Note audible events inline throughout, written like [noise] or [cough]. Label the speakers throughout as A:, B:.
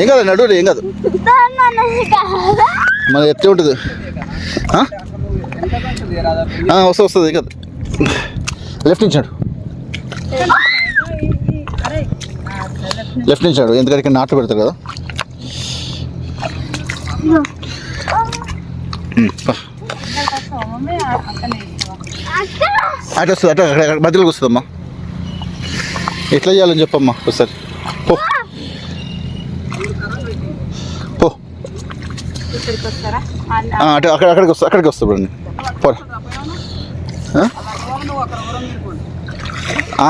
A: ఏం కాదు నడు ఏం కాదు. మన ఎత్తే ఉంటుంది. వస్తుంది వస్తుంది ఏం కాదు. లెఫ్ట్ నుంచి లెఫ్ట్ నుంచి ఎందుకంటే నాట్లు పెడతారు కదా. అటు వస్తుంది అటు అక్కడ అక్కడ మధ్యలోకి వస్తుందమ్మా. ఎట్లా చేయాలని చెప్పమ్మా ఒకసారి. పో. పో. ఆ, అటు అక్కడ అక్కడికి వస్తా అక్కడికి వస్తా ఇప్పుడు పో.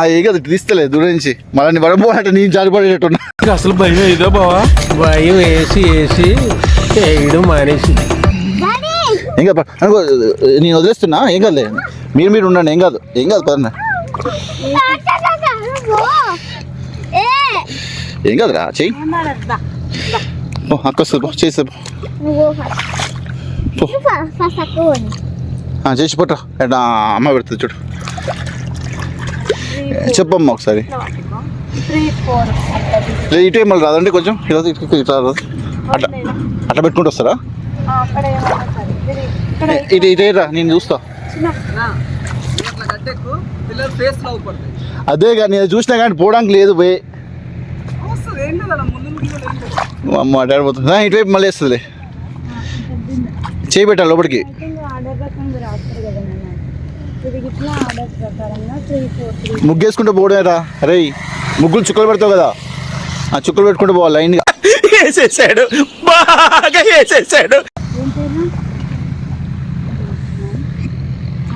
A: ఏ కదా తీస్తలే దూరం నుంచి. మళ్ళీ నీ పడబోవాలంటే నేను జారిపడేటట్టున్నా.
B: అసలు భయం ఇదా బావా? భయం వేసి వేసి వేయడం మానేసి
A: ఏం కాదు. అనుకో నేను వదిలేస్తున్నా ఏం కాదులే. మీరు మీరు ఉండండి ఏం కాదు ఏం కాదు పదన్న ఏం! కాదురా చెయ్యి. అక్క వస్తుంది పో చేసి చేసి పట్టు ఎట్లా అమ్మ పెడుతుంది చూడు. చెప్పమ్మా ఒకసారి. లేదు ఇటు ఏమన్నా రాదండి కొంచెం? ఇట్లా అట్లా అట్లా పెట్టుకుంటూ వస్తారా?
C: ఇది ఇక్కడ
A: ఇటు ఇటే రా నేను చూస్తా. అదే కానీ నేను చూసినా కానీ పోవడానికి లేదు
D: వస్తుంది లేదు
A: అమ్మ ఇటువైపు మళ్ళీ వేస్తుందిలే. చేయి పెట్టాలి లోపలికి. ముగ్గేసుకుంటూ పోవడమే రా. అరే ముగ్గులు చుక్కలు పెడతావు కదా. ఆ చుక్కలు పెట్టుకుంటూ పోవాలి లైన్గా. [laughs]
B: వేసేసాడు. బాగా వేసేసాడు
C: ఏం పేరు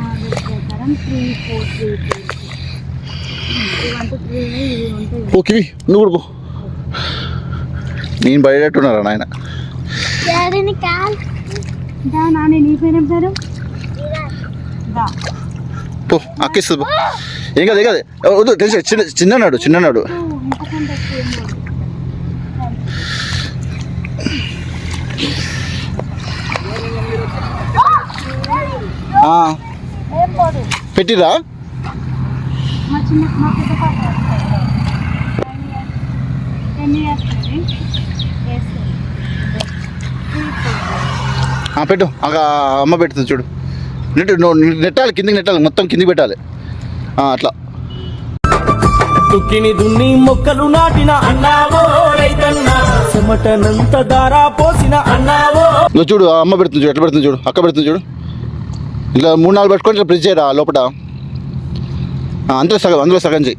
C: ఆర్డర్ ప్రకారం త్రీ ఫోర్ త్రీ త్రీ ఇవంతా త్రీ ఇవి ఉంటాయి
A: పో కివి నువ్వు కూడా పో. నేను బయటట్టున్నారా నాయన? పో అక్కిస్తుంది పో. ఏం కాదు ఏం కాదు. వద్దు తెలిసి చిన్న చిన్ననాడు చిన్ననాడు. పెట్టిరా
C: మా చిన్న మా పెద్ద పాప టెన్ ఇయర్స్
A: ఆ, పెట్టు. అమ్మ పెడుతుంది చూడు. నెట్ నెట్టాలి కిందికి నెట్టాలి మొత్తం కిందికి పెట్టాలి. అట్లా.
B: తుక్కిని దున్ని మొక్కలు నాటిన అన్నావో రైతన్నా చెమటనంత దారా పోసిన అన్నావో.
A: నువ్వు చూడు ఆ అమ్మ పెడుతుంది చూడు ఎట్లా పెడుతుంది చూడు అక్క పెడుతుంది చూడు. ఇట్లా మూడు నాలుగు పెట్టుకొని ఇట్లా ప్రెస్ చేయరా లోపల ఆ, అందులో సగం అందులో సగం చెయ్యి.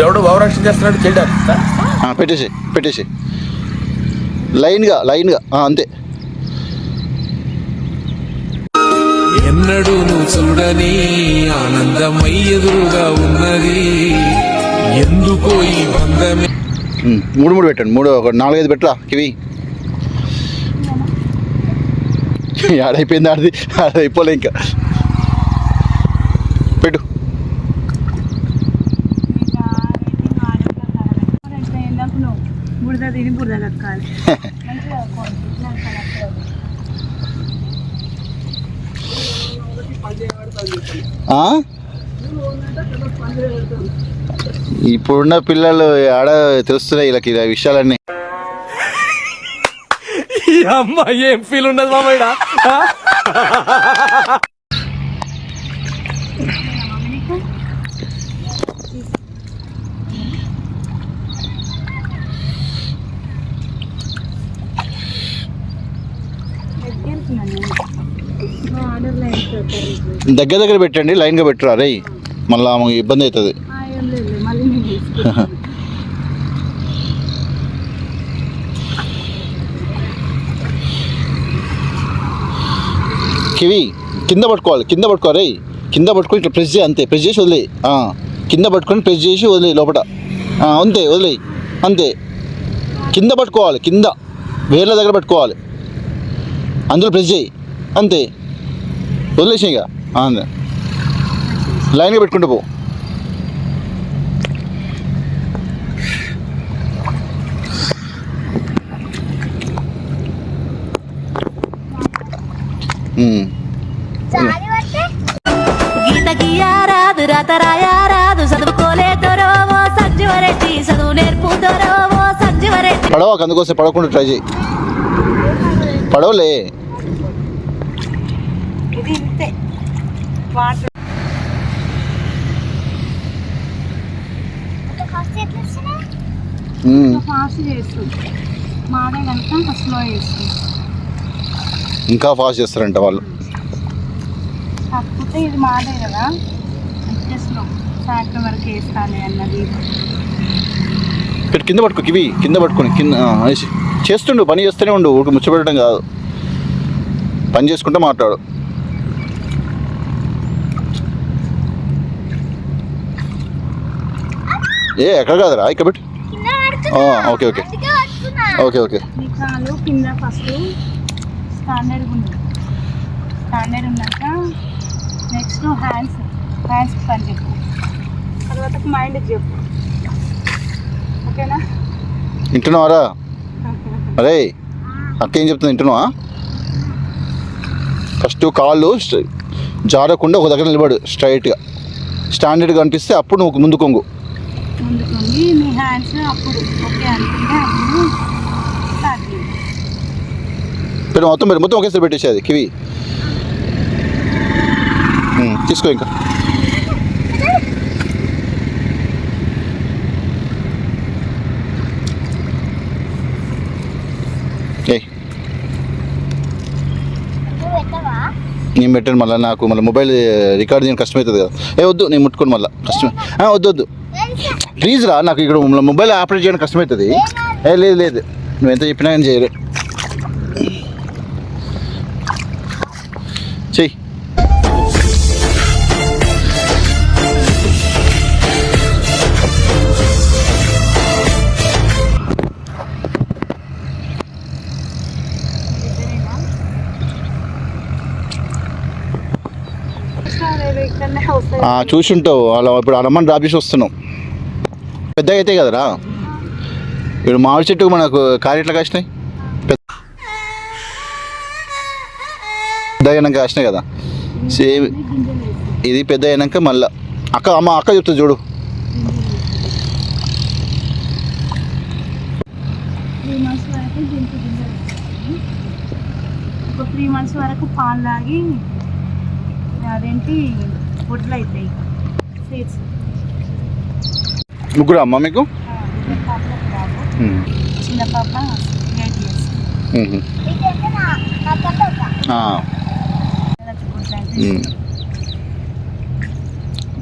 B: ఎవడు భావరక్షణ చేస్తున్నాడు
A: పెట్టేసి పెట్టేసి లైన్గా లైన్గా అంతే.
E: ఎన్నడూ నువ్వు చూడని ఆనందమై ఎదురుగా ఉన్నది. ఎందుకో ఈ బంధమే.
A: మూడు మూడు పెట్టండి. మూడు ఒక నాలుగైదు పెట్టరా కివి? ఆడైపోయింది ఆడిది? ఆడైపోలే ఇంకా. పెట్టు.
C: బురద తిని బురద కక్కాలి మంచిగా కోడి. ఇట్లా కలెక్టర్.
A: ఆ? ఇప్పుడున్న పిల్లలు ఆడ తెలుస్తున్నాయి వీళ్ళకి ఇలా విషయాలన్నీ.
B: అమ్మాయి ఏం ఫీల్ ఉండదు మామయ్య
C: దగ్గరికి నన్ను. మా ఆర్డర్ లైన్ ప్రకారం
A: దగ్గర దగ్గర పెట్టండి లైన్గా పెట్టురా? రే మళ్ళీ ఆమెకు ఇబ్బంది అవుతుంది. కివి కింద పట్టుకోవాలి కింద పట్టుకోవాలి రేయ్ కింద పట్టుకొని ఇట్లా ప్రెస్ చేయి అంతే ప్రెస్ చేసి వదిలేయి ఆ, కింద పట్టుకొని ప్రెస్ చేసి వదిలేయి లోపల అంతే వదిలేయి అంతే. కింద పట్టుకోవాలి కింద వేర్ల దగ్గర పట్టుకోవాలి. అందులో ప్రెస్ చేయి అంతే. వదిలేసి ఇక. ఆ, అంతే లైన్గా పెట్టుకుంటూ పో.
F: గీత గీయారాదు రత రాయారాదు చదువుకోలేదరో ఓ సంజీవరెడ్డి చదువు నేర్పుదరో ఓ సంజీవరెడ్డి.
A: పడవ అందుకోసం పడకుండా ట్రై చేయి పడవలే.
C: ఇది ఇంతే. వాటర్.
G: ఒక ఫస్ట్ ఎట్లా వస్తున్నాయి
A: ఉమ్.
C: ఫాస్ట్ చేస్తుంది మాడే కనుక స్లో చేస్తుంది
A: ఇంకా ఫాస్ట్ చేస్తారంట వాళ్ళు.
C: కాకపోతే ఇది మాడే కదా. అంతే స్లో సాయంత్రం వరకు వేస్తాను అన్నది.
A: ఇక్కడ కింద పట్టుకో కివి. కింద పట్టుకొని కింద. చేస్తుండు పని చేస్తూనే ఉండు. ఊరికి ముచ్చబెట్టడం కాదు. పని చేసుకుంటే మాట్లాడు. ఏ ఎక్కడ కాదురా? ఇక్కడ పెట్టు. Okay okay. Okay okay.
C: కింద ఫస్ట్ స్టాండర్డ్ ఉంది. స్టాండర్డ్ ఉన్నాక నెక్స్ట్ హ్యాండ్స్. హ్యాండ్స్ పని చెప్పు. తర్వాత మైండ్ చెప్పు. ఓకేనా?
A: వింటున్నావారా? [laughs] అరే అక్క ఏం చెప్తుంది? వింటున్నావా? ఫస్ట్ కాళ్ళు జారకుండా ఒక దగ్గర నిలబడు స్ట్రైట్గా. స్టాండర్డ్గా అనిపిస్తే అప్పుడు నువ్వు ముందు కొంగు
C: ముందుకుంది నీ హ్యాండ్స్ అప్పుడు ఓకే అనుకుంటే అప్పుడు స్టార్ట్
A: మొత్తం పెట్టు మొత్తం ఒకేసారి పెట్టేసేది కివి. ఉమ్, తీసుకో ఇంకా. నేను పెట్టాను మళ్ళీ నాకు మళ్ళీ మొబైల్ రికార్డ్ చేయడం కష్టమవుతుంది కదా. ఏ వద్దు నేను ముట్టుకోను మళ్ళీ. కష్టం ఆ, వద్దు వద్దు. ప్లీజ్ రా నాకు ఇక్కడ మొబైల్ ఆపరేట్ చేయడం కష్టమవుతుంది ఏ లేదు లేదు. నువ్వు ఎంత చెప్పినా కానీ చేయరు. చెయ్యి. చూసుంటావు. అలా ఇప్పుడు అమ్మని డ్రాప్ చేసి వస్తున్నావు. పెద్దగా అయితే కదరా? ఇప్పుడు మామిడి చెట్టుకు మనకు కారు ఎట్లా కాసినాయి? పెద్ద అయినాక కాసినాయి కదా. సేమ్ ఇది పెద్ద అయినాక మళ్ళా. అక్క అమ్మ అక్క చెప్తుంది చూడు.
C: త్రీ మంత్స్ వరకు ఒక త్రీ మంత్స్ వరకు పాలు తాగి అదేంటి గుడ్లు అవుతాయి సీడ్స్.
A: ముగ్గురు అమ్మ మీకు.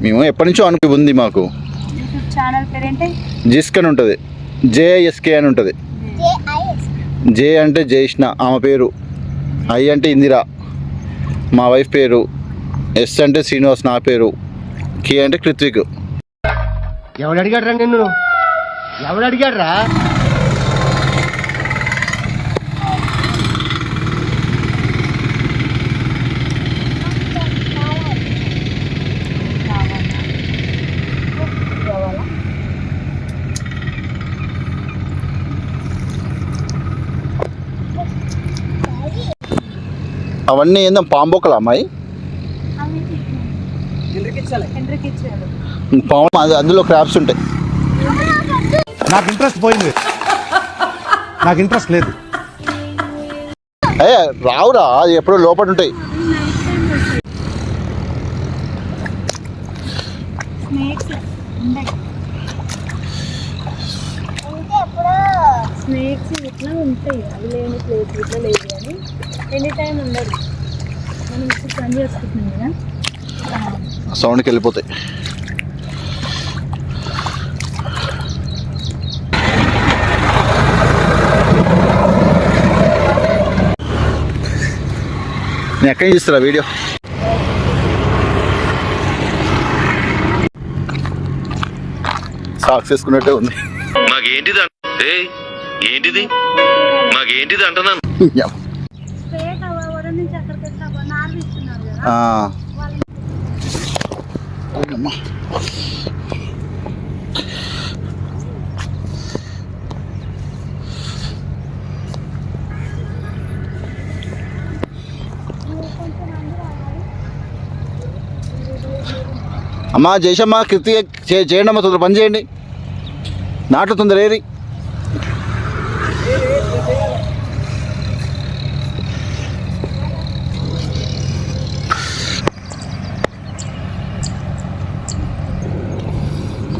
A: మేము. ఎప్పటి నుంచో అనుకు ఉంది మాకు. జిస్క్ అని ఉంటుంది. జేఎస్కే అని ఉంటుంది. జే అంటే జైష్ణ ఆమె పేరు. ఐ అంటే ఇందిరా. మా వైఫ్ పేరు. ఎస్ అంటే శ్రీనివాస్ నా పేరు. కే అంటే కృత్విక్.
H: ఎవడు అడిగాడ్రా నిన్ను? ఎవడు అడిగాడ్రా?
A: అవన్నీ ఏందో పాంబొక్కల అమ్మాయి? పాము అది- అందులో క్రాప్స్ ఉంటాయి.
H: నాకు ఇంట్రెస్ట్ పోయింది. నాకు ఇంట్రెస్ట్ లేదు.
A: అయ్యే రావురా అది ఎప్పుడో లోపల ఉంటాయి.
C: స్నేక్స్ ఇట్లా ఉంటాయి. అవి లేని ప్లేస్ ఇట్లా లేదు కానీ ఎనీ టైం ఉండదు మనం ఇప్పుడు పని చేసుకుంటున్నాం కదా.
A: సౌండ్కి వెళ్ళిపోతాయి. నేను ఎక్కడి ఇస్తారా వీడియో? సాక్స్ వేసుకున్నట్టే ఉంది.
I: ఏయ్ ఏంటిది? మాకేంటిది అంటున్నాను?
C: ఫేక్
A: అమ్మా. జయశమ్మ కృతి చే- చేయండి అమ్మా తొందర పని చేయండి. నాట్లు తొందర ఏరి.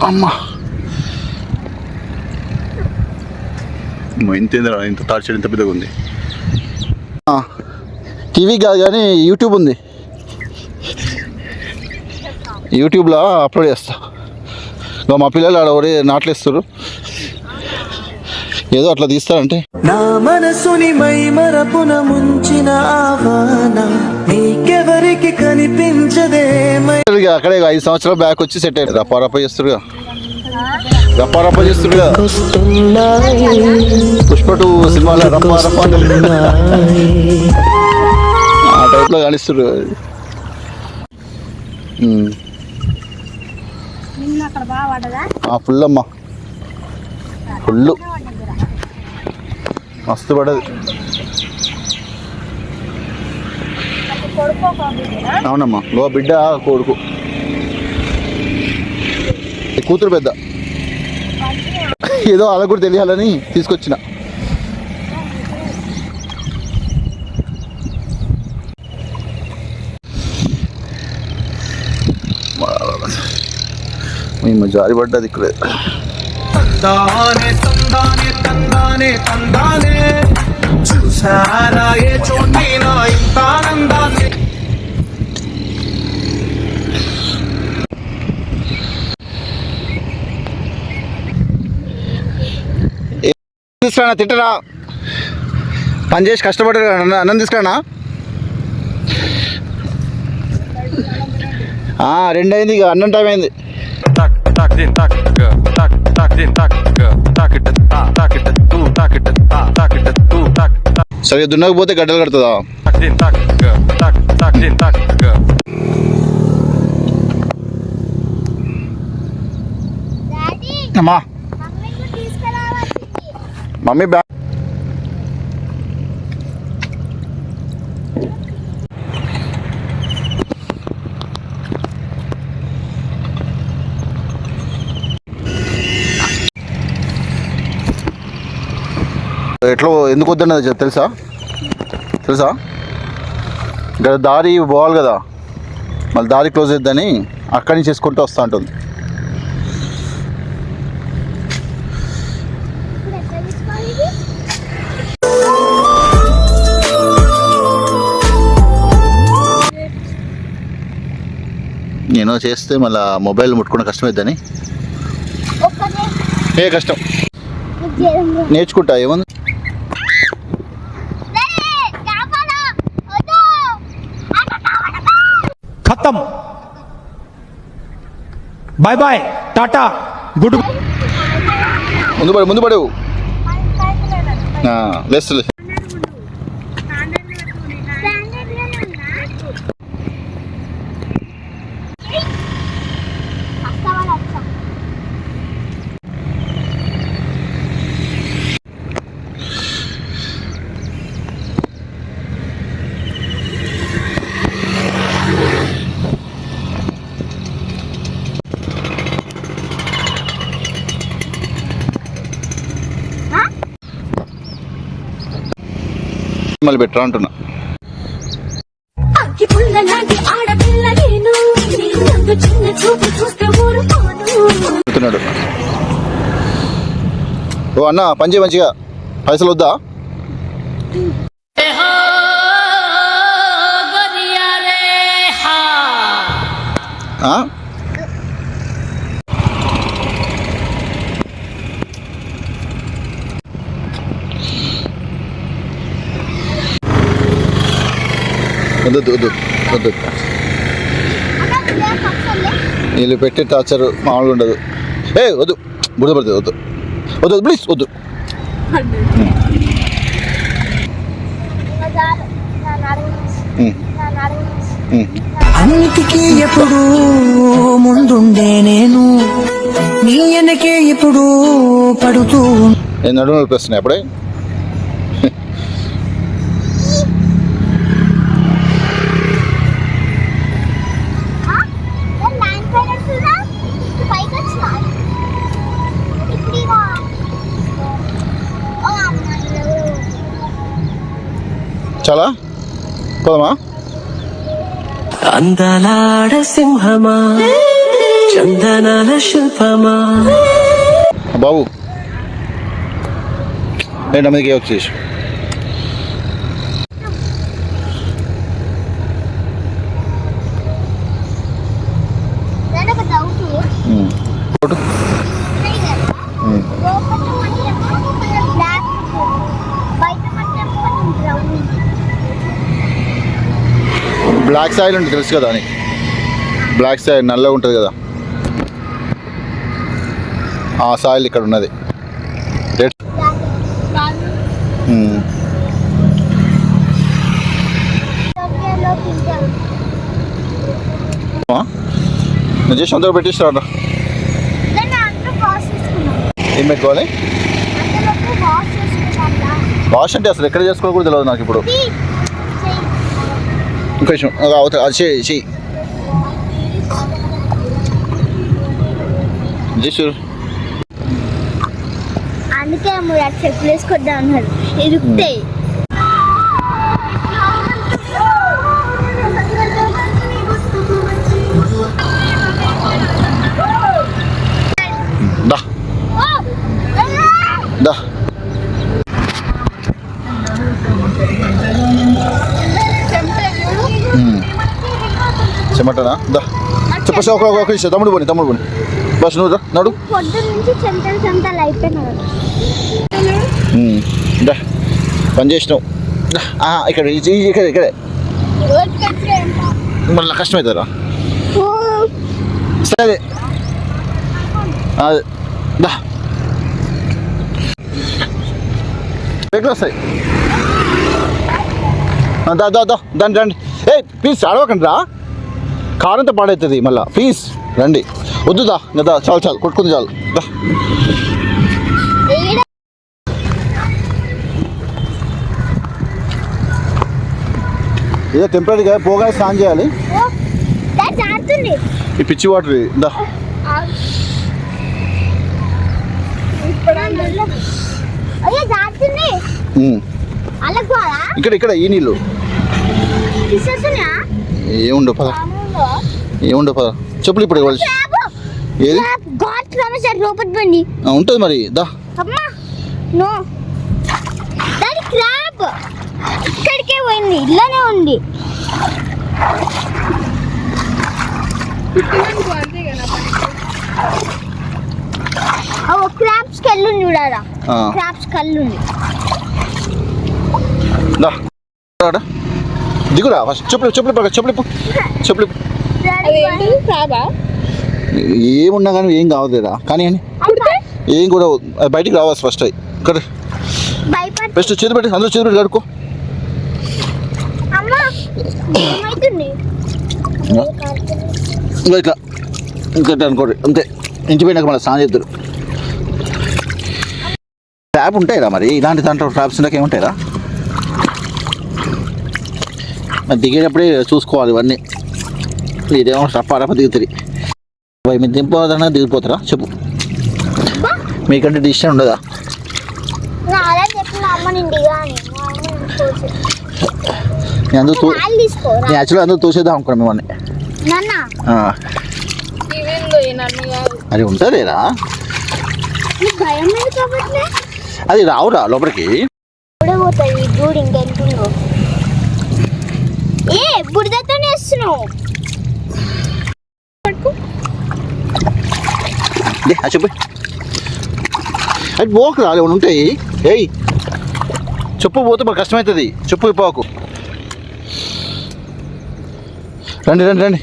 A: అమ్మా. ఇంత ఇంత ఇంత పెద్దగా ఉంది? టీవీ కాదు కానీ యూట్యూబ్ ఉంది. యూట్యూబ్లో అప్లోడ్ చేస్తా. ఇగో మా పిల్లలు ఆడ ఒరే నాట్లేస్తారు ఏదో అట్లా తీస్తారంటే.
J: నా మనసుని మై మరపున ముంచిన నీకెవరికి కనిపించదేమై
A: ఇక అక్కడే ఇక ఐదు సంవత్సరాలు బ్యాక్ వచ్చి సెట్ అయ్యారు రప్ప రప్ప చేస్తురుగా రప్ప రప్ప చేస్తురుగా పుష్ప టూ సినిమాలో రప్ప రప్ప అంటే ఆ టైప్లో కానిస్తురు ఉమ్.
G: నిన్న అక్కడ బాగా పడ్డదా
A: ఆ ఫుల్ అమ్మా ఫుల్ మస్తు పడదు అవునమ్మా. లో బిడ్డ కొడుకు. కూతురు పెద్ద. ఏదో అలా కూడా తెలియాలని తీసుకొచ్చిన. మేము జారి పడ్డది ఇక్కడే. తీసుకురా తిట్టరా? పని చేసి కష్టపడ్డారు అన్న అన్నం తీసుకురానా? ఆ, రెండు అయింది ఇక అన్నం టైం అయింది.
E: Tak din tak ga tak tak din tak ga tak it ta tak it tu tak it ta tak it tu tak
A: సరిగ్గా దున్నకపోతే గడ్డలు కడుతుందా
E: tak din tak ga tak tak din tak
G: daddy
A: అమ్మా mummy bag ఎట్లా ఎందుకు వద్దన్నది తెలుసా? తెలుసా? ఇక్కడ దారి పోవాలి కదా. మళ్ళీ దారి క్లోజ్ చేద్దని అక్కడి నుంచి చేసుకుంటూ వస్తూ ఉంటుంది? నేను చేస్తే మళ్ళీ మొబైల్ ముట్టుకున్న కష్టమైద్దని. ఏ కష్టం. నేర్చుకుంటా ఏముంది?
H: ఖతం బాయ్ బాయ్ టాటా గుడ్
A: ముందు పడు ముందు పడు.
G: మనకి పైకి లేదండి.
A: లెస్
G: స్టాండర్డ్ గానే ఉందా? వస్తావా లక్ష?
A: మళ్ళీ పెట్టరా అంటున్నా
F: అగ్గి పుల్ల లాంటి ఆడపిల్ల నేను నీ రంగు చిన్న చూపు చూస్తే ఊరుకోను
A: చెప్తున్నాడు ఓ అన్న పని చేయి మంచిగా. పైసలు వద్దా? ఆ? వద్దు వద్దు వద్దు. వీళ్ళు పెట్టే టార్చర్ మామూలుగా ఉండదు. ఏ వద్దు. బురద పడుతుంది వద్దు. వద్దు ప్లీజ్ వద్దు.
J: అన్నిటికీ ఎప్పుడు ముందుండే నేను. నీ వెనకే ఇప్పుడు పడుతూ
A: నేను నడుము వస్తున్నాయి చాలా? పోదామా?
J: అందాలాడ సింహమా చందనాల శిల్పమా.
A: బాబు మీదకి వచ్చేసి?
G: బ్లాక్
A: సాయిల్ ఉంటుంది తెలుసు కదా అని. బ్లాక్ సాయిల్ నల్లగా ఉంటుంది కదా. ఆ సాయిల్ ఇక్కడ ఉన్నది. రెడ్ పెట్టిస్తాడు
G: అందరూ వాష్ చేసుకున్నాం
A: ఏం పెట్టుకోవాలి?
G: వాష్
A: అంటే అసలు ఎక్కడ చేసుకోవాలో కూడా తెలియదు నాకు ఇప్పుడు. ఇంకో విషయం అది చేయి చెయ్యి. చేసు
G: అందుకే మూడు చెప్పులు వేసుకొద్దాం అన్నారు. ఇరుకుతాయి
A: చెమటనా దా. చెప్పేసి ఒక ఒక నిమిషం. తమ్ముడు పోని తమ్ముడు పోని. బస్ నువ్వు రా నడు. దా. పని చేసినావు. ఇక్కడ ఇక్కడ ఇక్కడే. మళ్ళీ కష్టమవుతుందా సరే. అదే. దా. ఎక్కడ వస్తాయి? దా దా దా. దాన్ని రండి. ఏ ప్లీజ్ అడవకండి రా. కారంతో పాడవుతుంది మళ్ళా. ప్లీజ్ రండి. వద్దు దా ఇంకా దా చాలు చాలు కొట్టుకుంది చాలు. దా. ఏదో టెంపరీగా పోగా స్నానం చేయాలి. ఈ పిచ్చి వాటర్ దా. ఇక్కడ ఇక్కడ ఈ నీళ్ళు. ఏముండవు పద. ఏముండవు? పద చెప్పులు ఇప్పుడు ఏది?
G: గాడ్ ప్రామిస్ దట్ లోపల బండి
A: ఆ, ఉంటుంది మరి దా.
G: అమ్మా నో. దాని క్రాబ్ ఇక్కడికే పోయింది ఇలానే ఉంది. ఓ క్రాబ్స్ కళ్ళు చూడాలా. క్రాబ్స్ కళ్ళు
A: దా. దిగురా ఫస్ట్ చెప్పులు చెప్పులు పక్క చెప్పులు. చెప్పులు. ఏమున్నా కానీ ఏం కావద్దురా. కానీ అని ఏం కూడా బయటికి రావాలి ఫస్ట్ ఇక్కడ
G: భయపడి.
A: ఫస్ట్ చేతి పెట్టి అందులో చేతి పెట్టి కడుక్కో. ఇట్లా. ఇంకా అనుకోండి. అంతే. ఇంటి పోయినాక మళ్ళీ స్నానం చేద్దరు. ట్యాప్ ఉంటాయిరా మరి? ఇలాంటి దాంట్లో ట్యాప్స్ ఉండక ఏముంటాయిరా మరి దిగేటప్పుడే చూసుకోవాలి ఇవన్నీ. ఇదేమో రప్ప రప్ప దిగుతుంది. భయ మీరు దింపదన్నా దిగిపోతారా? చెప్పు. మీకంటే డిసిషన్ ఉండదా. నేను తూ నేను యాక్చువల్గా అందుకు తోసేద్దాం అనుకున్నాను మిమ్మల్ని. అది ఉంటుందేరా. అది రావురా లోపలికి
G: ఇప్పుడే పోతుంది చూడు ఇంకెంతుందో ఏ బురదతోనే వేస్తున్నావు
A: దే, ఆ చెప్పు. అది పోకు రాలే ఏమైనా ఉంటాయి ఏయ్. చెప్పు పోతే మాకు కష్టమవుతుంది చెప్పు పోకు. రండి రండి రండి.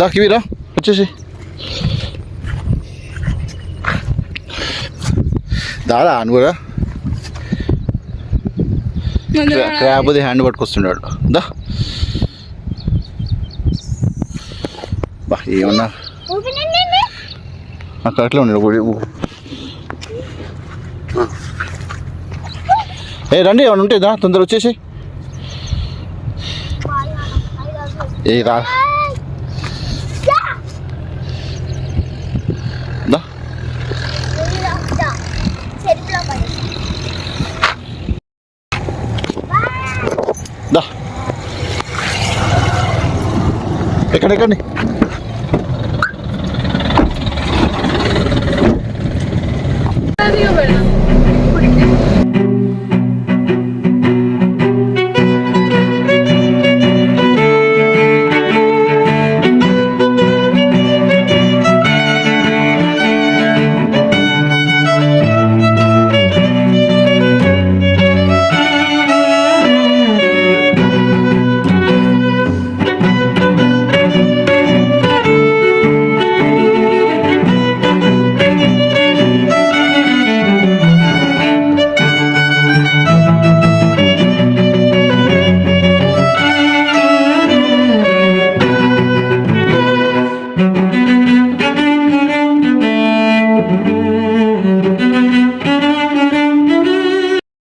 A: దాకి వీరా వచ్చేసి. దాదా అనుకోరా క్రాబ్ది హ్యాండ్ పట్టుకొస్తున్నాడు దా. బా ఏమన్నా? అక్కడ అట్లా ఊ- ఏ రండి ఏమన్నా దా తొందర వచ్చేసి ఏ రా. ఎక్కడ ఎక్కండి
K: అది